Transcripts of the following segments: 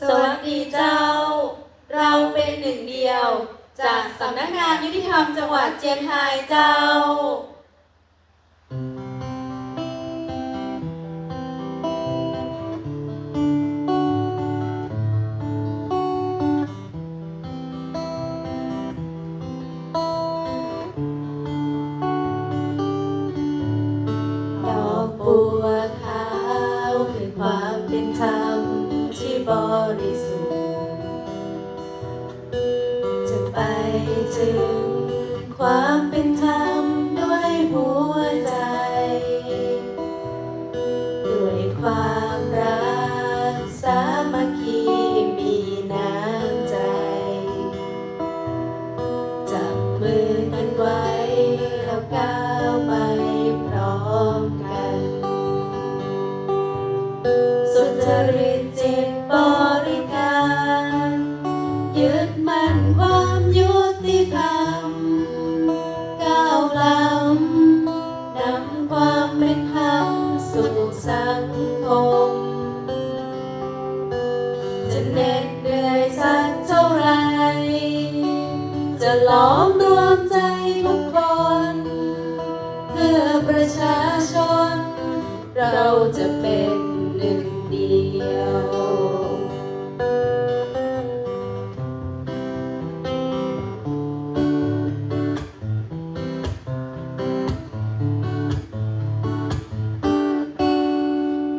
สวัสดีเจ้า เราเป็นหนึ่งเดียว จากสำนักงานยุติธรรมจังหวัดเจียงไฮ้เจ้า ดอกบัว ไปถึงความเป็นธรรมด้วย จะเหน็ดเหนื่อยสักเท่าไร จะล้อมรวมใจทุกคน เพื่อประชาชน เราจะเป็นหนึ่งเดียว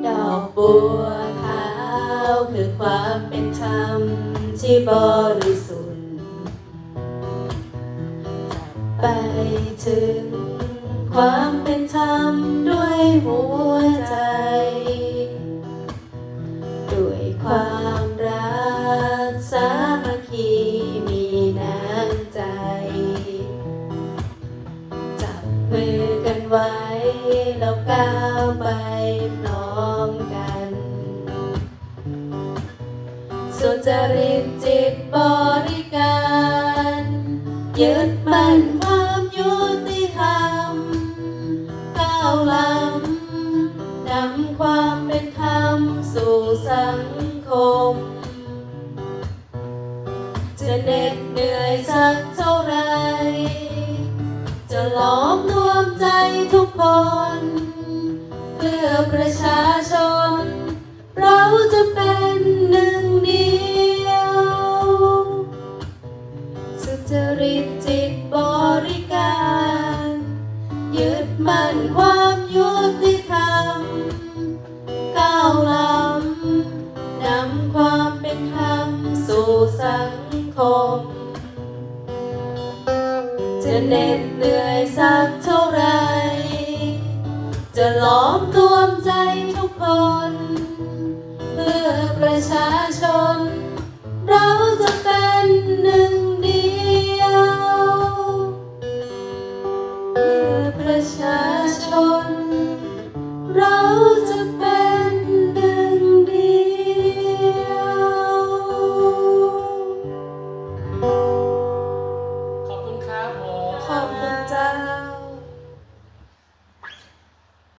ดอกบัว ความเป็นธรรมที่บริสุทธิ์ไปถึงความเป็นธรรมด้วยหัวใจ ด้วยความรักสามัคคีมีน้ำใจ จับมือกันไว้แล้วก้าวไปพร้อมกัน สุจริตจิตบริการ ยึดมั่นความยุติธรรมก้าวล้ำนำความเป็นธรรมสู่สังคม จะเหน็ดเหนื่อยสักเท่าไร จะล้อมรวมใจทุกคน เพื่อประชาชน มั่นความยุติธรรมก้าวล้ำนำความเป็นธรรมสู่สังคม จะเหน็ดเหนื่อยสักเท่าไร จะล้อมรวมใจทุกคน